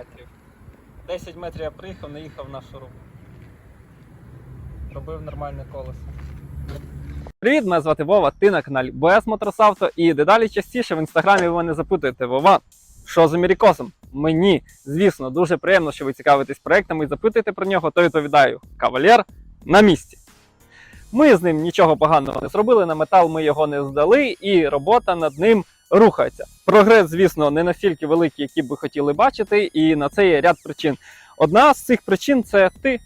Я проїхав 10 метрів. 10 метрів я приїхав, не їхав на шурум. Робив нормальне колесо. Привіт, мене звати Вова, ти на каналі БС Моторсавто і дедалі частіше в інстаграмі ви мене запитуєте, Вова, що з Америкосом? Мені, звісно, дуже приємно, що ви цікавитесь проектами і запитуєте про нього, то відповідаю, кавалер на місці. Ми з ним нічого поганого не зробили, на метал ми його не здали, і робота над ним рухається. Прогрес, звісно, не настільки великий, який би хотіли бачити, і на це є ряд причин. Одна з цих причин це ти.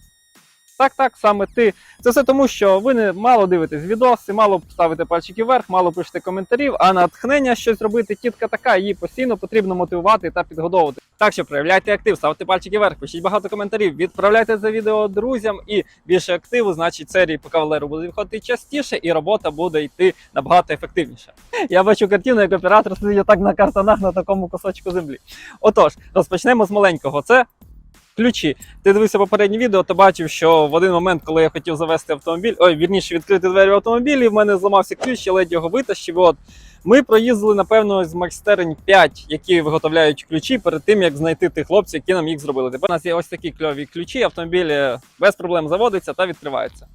Так, так, саме ти. Це все тому, що ви не мало дивитесь відоси, мало ставите пальчики вверх, мало пишете коментарів, а натхнення щось робити тітка така, її постійно потрібно мотивувати та підгодовувати. Так що проявляйте актив, ставте пальчики вверх, пишіть багато коментарів, відправляйте це відео друзям і більше активу, значить серії по кавалеру буде виходити частіше, і робота буде йти набагато ефективніше. Я бачу картину, як оператор сидить так на картонах на такому кусочку землі. Отож, розпочнемо з маленького. Це ключі. Ти дивився попереднє відео, то бачив, що в один момент, коли я хотів завести автомобіль, ой, вірніше відкрити двері в автомобілі, в мене зламався ключ, я ледь його витащив. От ми проїздили, напевно, з майстерень 5, які виготовляють ключі перед тим, як знайти тих хлопців, які нам їх зробили. Тепер у нас є ось такі кльові ключі, автомобіль е, без проблем заводиться та відкривається.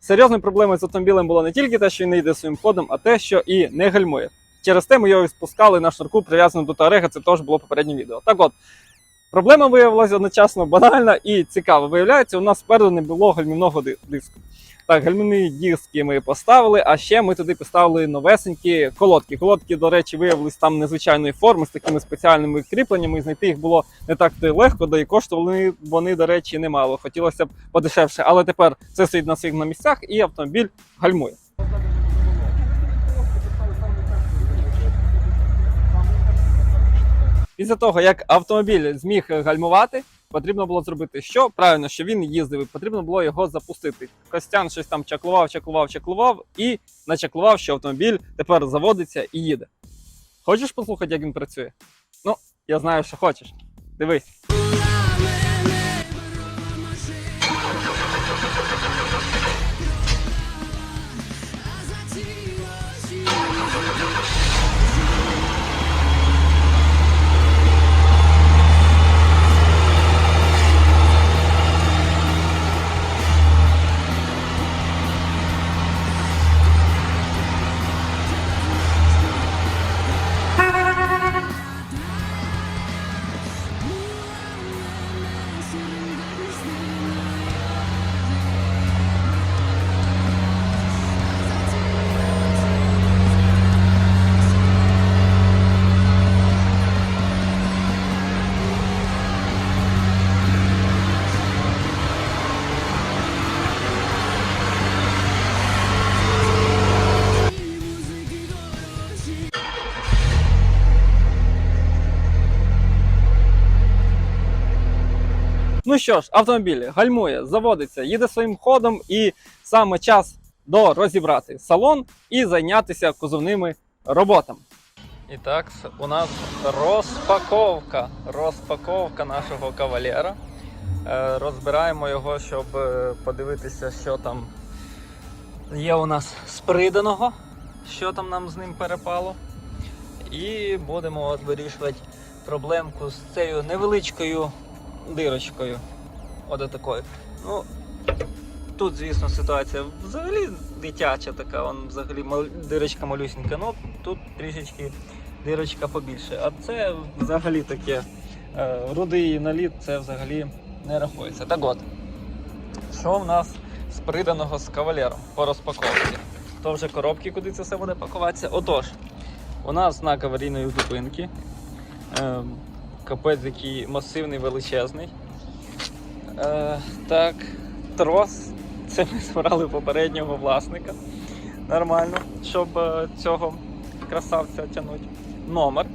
Серйозною проблемою з автомобілем було не тільки те, що він не йде своїм ходом, а те, що і не гальмує. Через те ми його спускали на шнурку, прив'язану до тарега, це теж було попереднє відео. Так от, Проблема виявилася одночасно банальна і цікава. Виявляється, у нас спереду не було гальмівного диску. Так, гальмівні диски ми поставили, а ще ми туди поставили новесенькі колодки. Колодки, до речі, виявились там незвичайної форми з такими спеціальними кріпленнями. Знайти їх було не так легко, да і коштували вони, до речі, немало. Хотілося б подешевше. Але тепер це стоїть на своїх на місцях і автомобіль гальмує. Після того, як автомобіль зміг гальмувати, потрібно було зробити що? Правильно, що він їздив, і потрібно було його запустити. Костян щось там чаклував, чаклував, чаклував і начаклував, що автомобіль тепер заводиться і їде. Хочеш послухати, як він працює? Ну, я знаю, що хочеш. Дивись. Ну що ж, автомобіль гальмує, заводиться, їде своїм ходом, і саме час до розібрати салон і зайнятися кузовними роботами. І так, у нас розпаковка. Розпаковка нашого кавалера. Е, Розбираємо його, щоб е, подивитися, що там є у нас з приданого, що там нам з ним перепало. І будемо вирішувати проблемку з цією невеличкою дирочкою. От такою. Ну, тут, звісно, ситуація взагалі дитяча така, вон взагалі дирочка малюсенька, ну тут трішечки дирочка побільше. А це взагалі таке е, рудий наліт, це взагалі не рахується. Так от, що в нас з приданого з кавалером по розпаковці? То вже коробки, куди це все буде пакуватися. Отож, у нас знак аварійної зупинки. Капець який масивний, величезний. Е, так, трос. Це ми збирали попереднього власника. Нормально, щоб е, цього красавця тягнути. Номер,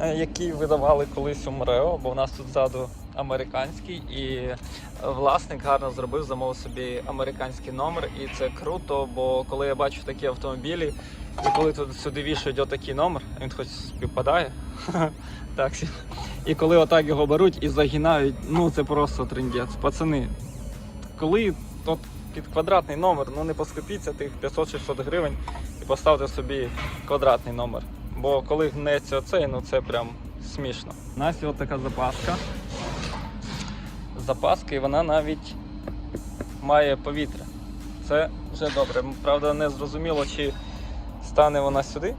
е, який видавали колись у МРЕО, бо у нас тут ззаду американський, і власник гарно зробив, замовив собі американський номер, і це круто, бо коли я бачу такі автомобілі, і коли тут сюди вішають отакий номер, він хоч співпадає. Так, і коли отак його беруть і загинають, ну це просто трендець. Пацани, коли от під квадратний номер, ну не поскупіться тих 500-600 гривень і поставте собі квадратний номер. Бо коли гнеться оцей, ну це прям смішно. У нас є така запаска. Запаска, і вона навіть має повітря. Це вже добре. Правда, не зрозуміло, чи стане вона сюди,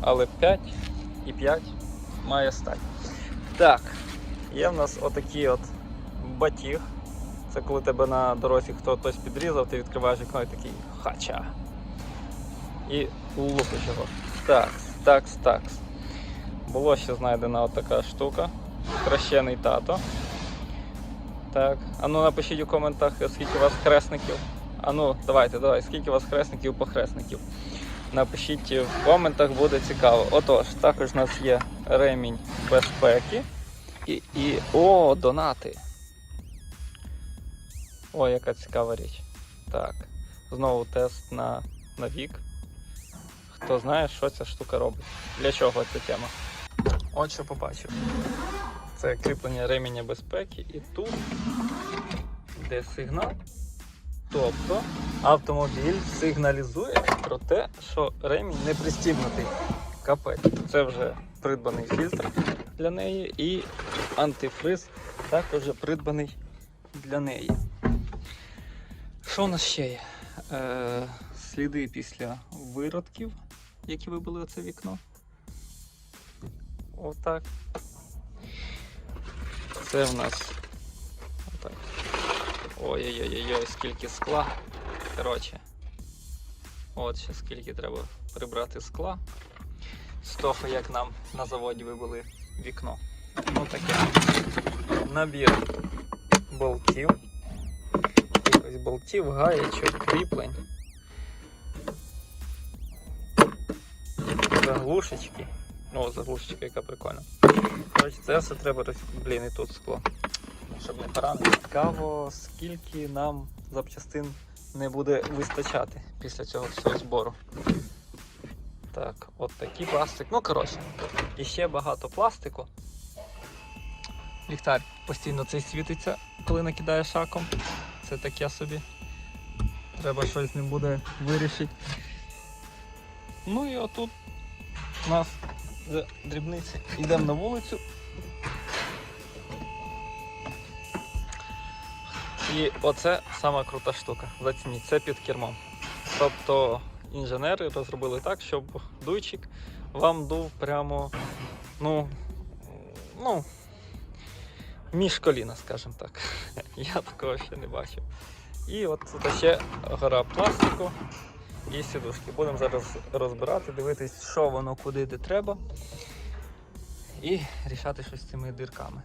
але 5 і 5 має стати. Так, є в нас отакий от батіг. Це коли тебе на дорозі хтось підрізав, ти відкриваєш вікно і такий хача. І лупиш його. Такс, такс, такс. Було ще знайдена отака штука. Хрещений тато. Так. А ну напишіть у коментах, скільки у вас хресників. А ну, давайте, давай, скільки у вас хресників похресників. Напишіть в коментах, буде цікаво. Отож, також у нас є ремінь безпеки. І, і о, донати. О, яка цікава річ. Так. Знову тест на, на вік. Хто знає, що ця штука робить. Для чого ця тема? От що побачив. Це кріплення ременя безпеки і тут йде сигнал. Тобто автомобіль сигналізує про те, що ремінь не пристібнутий. Капець. Це вже придбаний фільтр для неї і антифриз також придбаний для неї. Що у нас ще є? Е, сліди після виродків, які вибили оце вікно. Отак. Це в нас. Отак. Ой-ой-ой, скільки скла. Коротше. От ще скільки треба прибрати скла. З того, як нам на заводі вибили вікно. Ну таке. Набір болтів. Якихось болтів, гаєчок, кріплень. Заглушечки. О, заглушечка, яка прикольна. Коротше, це все треба роз... Блін, і тут скло. Щоб не поранити. Цікаво, скільки нам запчастин не буде вистачати після цього всього збору. Так, от такий пластик. Ну, коротше, і ще багато пластику. Ліхтар постійно цей світиться, коли накидає шаком. Це таке собі. Треба щось з ним буде вирішити. Ну і отут у нас вже дрібниці. Йдемо на вулицю. І оце сама крута штука. Зацініть, це під кермом. Тобто інженери розробили так, щоб дуйчик вам дув прямо, ну, ну, між коліна, скажімо так. Я такого ще не бачив. І от тут ще гора пластику і сідушки. Будемо зараз розбирати, дивитись, що воно куди де треба. І рішати щось з цими дирками.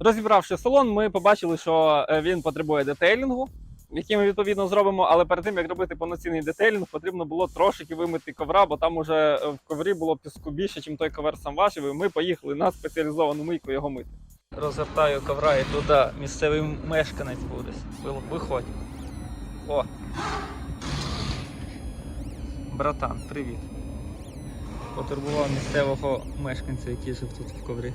Розібравши салон, ми побачили, що е, він потребує детейлінгу, який ми відповідно зробимо. Але перед тим як робити повноцінний детейлінг, потрібно було трошки вимити ковра, бо там уже е, в коврі було піску більше, ніж той ковер сам важив. І ми поїхали на спеціалізовану мийку його мити. Розгортаю ковра і туди місцевий мешканець буде. Виходь. О. Братан, привіт. Потурбував місцевого мешканця, який жив тут в коврі.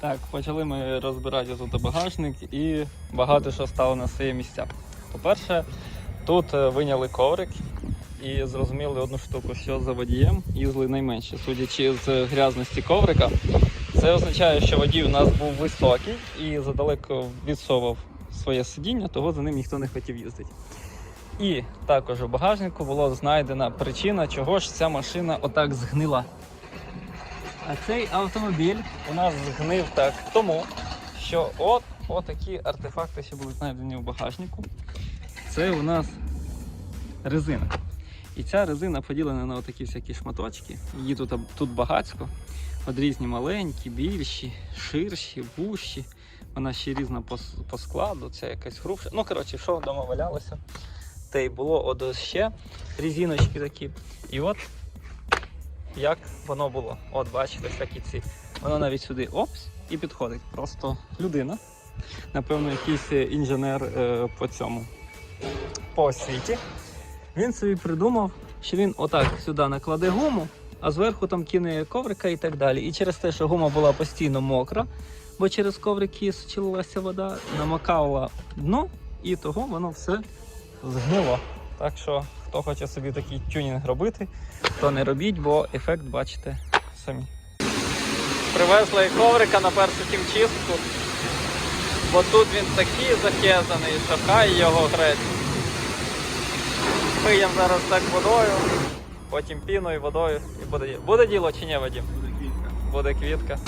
Так, почали ми розбирати тут багажник і багато що стало на свої місця. По-перше, тут е, виняли коврик і зрозуміли одну штуку, що за водієм їздили найменше. Судячи з грязності коврика, це означає, що водій у нас був високий і задалеко відсовував своє сидіння, того за ним ніхто не хотів їздити. І також у багажнику була знайдена причина, чого ж ця машина отак згнила. А цей автомобіль у нас згнив так тому, що от отакі артефакти ще були знайдені в багажнику. Це у нас резина. І ця резина поділена на отакі всякі шматочки. Її тут, тут багатько. От різні маленькі, більші, ширші, вущі. Вона ще різна по, по складу, це якась грубша. Ну, коротше, що вдома валялося, те й було от ще різіночки такі. І от як воно було. От, бачите, всякі ці. Воно навіть сюди опс і підходить. Просто людина. Напевно, якийсь е, інженер е, по цьому по освіті. Він собі придумав, що він отак сюди накладе гуму, а зверху там кине коврика і так далі. І через те, що гума була постійно мокра, бо через коврики сочилилася вода, намакала дно, і того воно все згнило. Так що Хто хоче собі такий тюнінг робити, то не робіть, бо ефект бачите самі. Привезли коврика на першу хімчистку, бо тут він такий захезаний, що хай його греть. Пиємо зараз так водою, потім піною, водою і буде, буде діло чи ні, Вадим? Буде квітка. Буде квітка.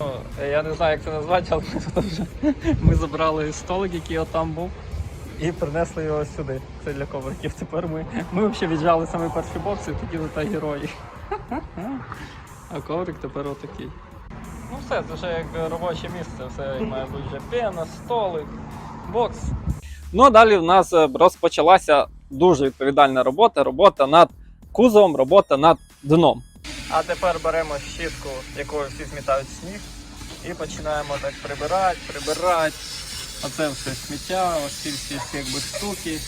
О, Я не знаю, як це назвати, але ми вже ми забрали столик, який отам був, і принесли його сюди. Це для ковриків. Тепер ми, ми взагалі віджали саме перші бокси, такі тут герої. А коврик тепер отакий. Ну все, це вже як робоче місце, все має бути вже пена, столик, бокс. Ну а далі в нас е, розпочалася дуже відповідальна робота, робота над кузовом, робота над дном. А тепер беремо щітку, якою всі змітають сніг, і починаємо так прибирати, прибирати. Оце все сміття, ось ці всі якби штуки.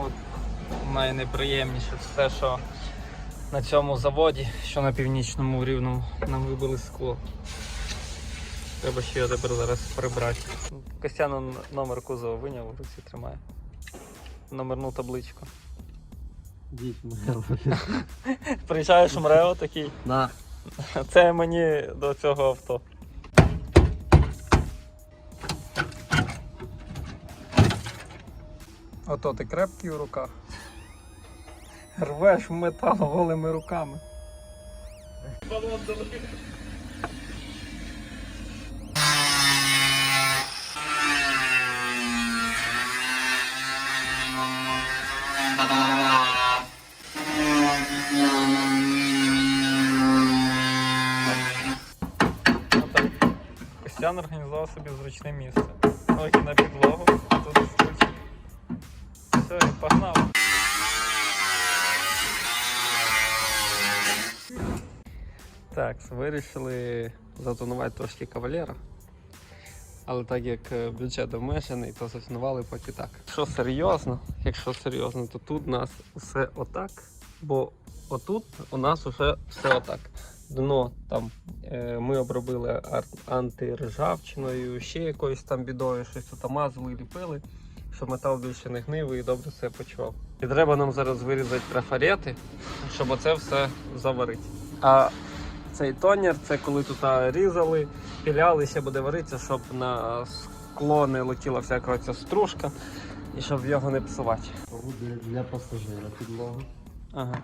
От найнеприємніше це те, що на цьому заводі, що на північному рівному, нам вибили скло. Треба ще його тепер зараз прибрати. Костян он номер кузова виняв, в руці тримає. Номерну табличку. Приїжджаєш МРЕО такий. На. Це мені до цього авто. Ото ти крепкий у руках. Рвеш метал голими руками. Отак. Костян організував собі зручне місце. Ноги на підлогу, тут стульчик. Все, і погнав. Так, вирішили затонувати трошки кавалера. Але так як е, бюджет обмежений, то затонували поки так. Якщо серйозно, якщо серйозно, то тут у нас все отак, бо отут у нас вже все отак. Дно там е, ми обробили антиржавчиною, ще якоюсь там бідою, щось тут мазали, ліпили, щоб метал більше не гнив і добре себе почував. І треба нам зараз вирізати трафарети, щоб оце все заварити. А цей тонер це коли тут різали, піляли, ще буде варитися, щоб на скло не летіла всяка ця стружка і щоб його не псувати. Буде для пасажира підлога. Ага.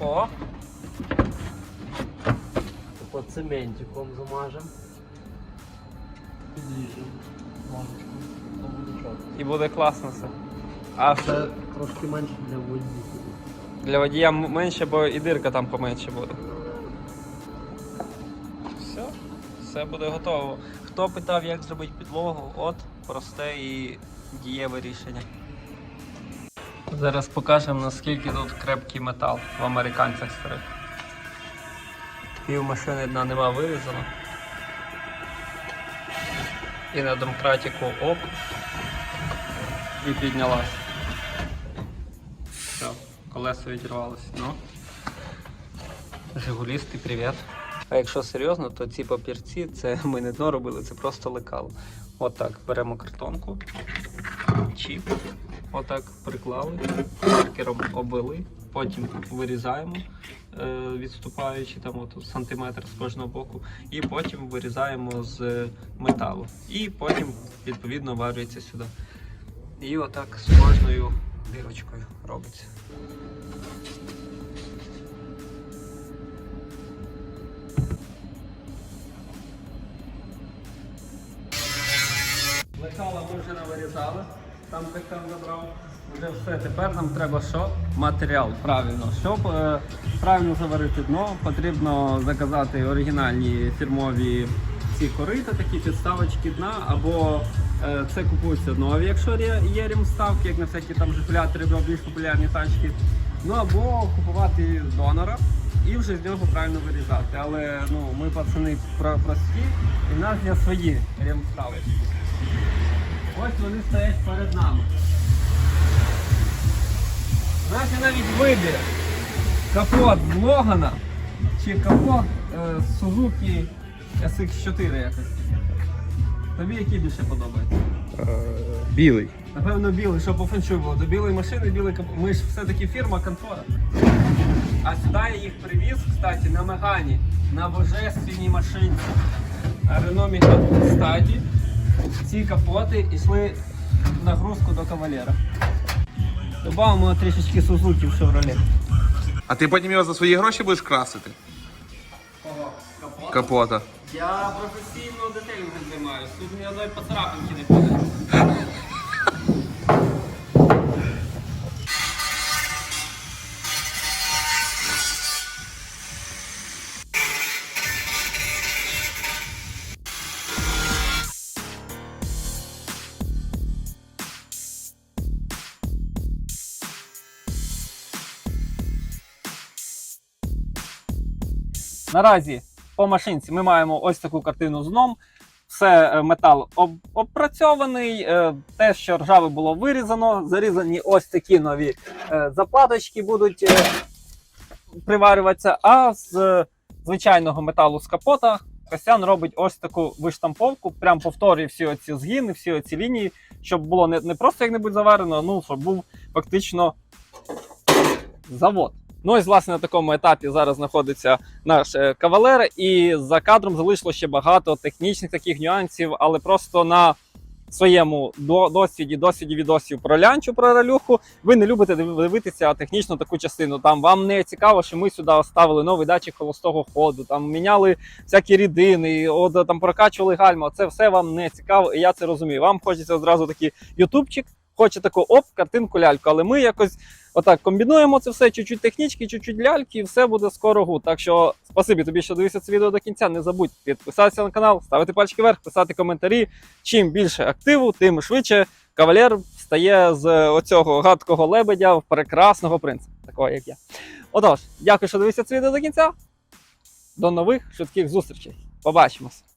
О, По цементиком замажемо. Підріжемо. Ложечку. То буде чорно. і буде класно все. А Це трошки менше для водії. для водія менше, бо і дирка там поменше буде. Все, все буде готово. Хто питав, як зробити підлогу, от просте і дієве рішення. Зараз покажемо, наскільки тут крепкий метал в американцях старих. Пів машини дна нема вирізано. І на домкратіку оп. І піднялась. Все, колесо відірвалося. Ну. Жигулісти, привіт. А якщо серйозно, то ці папірці це ми не дно робили, це просто лекало. Отак беремо картонку, чіп, отак приклали, маркером обвели, потім вирізаємо, е, відступаючи там от сантиметр з кожного боку, і потім вирізаємо з металу. І потім відповідно варюється сюди. І отак з кожною дирочкою робиться. Лекала ми вже навирізали, там Костян забрав. Вже все, тепер нам треба що? Матеріал, правильно. Щоб е, правильно заварити дно, потрібно заказати оригінальні фірмові ці корита, такі підставочки дна, або е, це купуються нові, якщо є, рімставки, як на всякі там жигулятори, або більш популярні тачки. Ну або купувати донора і вже з нього правильно вирізати. Але ну, ми пацани про- прості, і в нас є свої рімставочки. Ось вони стоять перед нами. У нас є навіть вибір. Капот з Логана чи капот е, з Suzuki SX4 якось. Тобі який більше подобається? Білий. Напевно, білий, щоб по феншую було. До білої машини білий капот. Ми ж все-таки фірма контора. А сюди я їх привіз, кстати, на Мегані, на божественній машинці. Renault Megane стаді. Ці капоти йшли в нагрузку до кавалера. Добавимо трішечки сузуків в ролі. А ти потім його за свої гроші будеш красити? Капот? Капота. Я професійно детейлінгом займаюся. Тут ні одної поцарапинки не буде. Наразі по машинці ми маємо ось таку картину з дном. Все е, метал об- опрацьований. е, Те, що ржаве було вирізано, зарізані ось такі нові е, заплаточки будуть приварюватися. А з звичайного металу з капота Костян робить ось таку виштамповку, прям повторює всі оці згини, всі оці лінії, щоб було не, не просто як-небудь заварено, ну щоб був фактично завод. Ну і власне на такому етапі зараз знаходиться наш е, кавалер, і за кадром залишило ще багато технічних таких нюансів, але просто на своєму досвіді, досвіді відосів про лянчу, про ралюху, ви не любите дивитися технічно таку частину. Там вам не цікаво, що ми сюди оставили новий датчик холостого ходу, там міняли всякі рідини, от, там прокачували гальма. Це все вам не цікаво, і я це розумію. Вам хочеться одразу такий ютубчик, хоче таку оп, картинку ляльку, але ми якось Отак, комбінуємо це все, чуть-чуть технічки, чуть-чуть ляльки, і все буде скоро гуд. Так що спасибі тобі, що дивився це відео до кінця. Не забудь підписатися на канал, ставити пальчики вверх, писати коментарі. Чим більше активу, тим швидше кавалер стає з оцього гадкого лебедя в прекрасного принца, такого як я. Отож, дякую, що дивився це відео до кінця. До нових швидких зустрічей. Побачимось!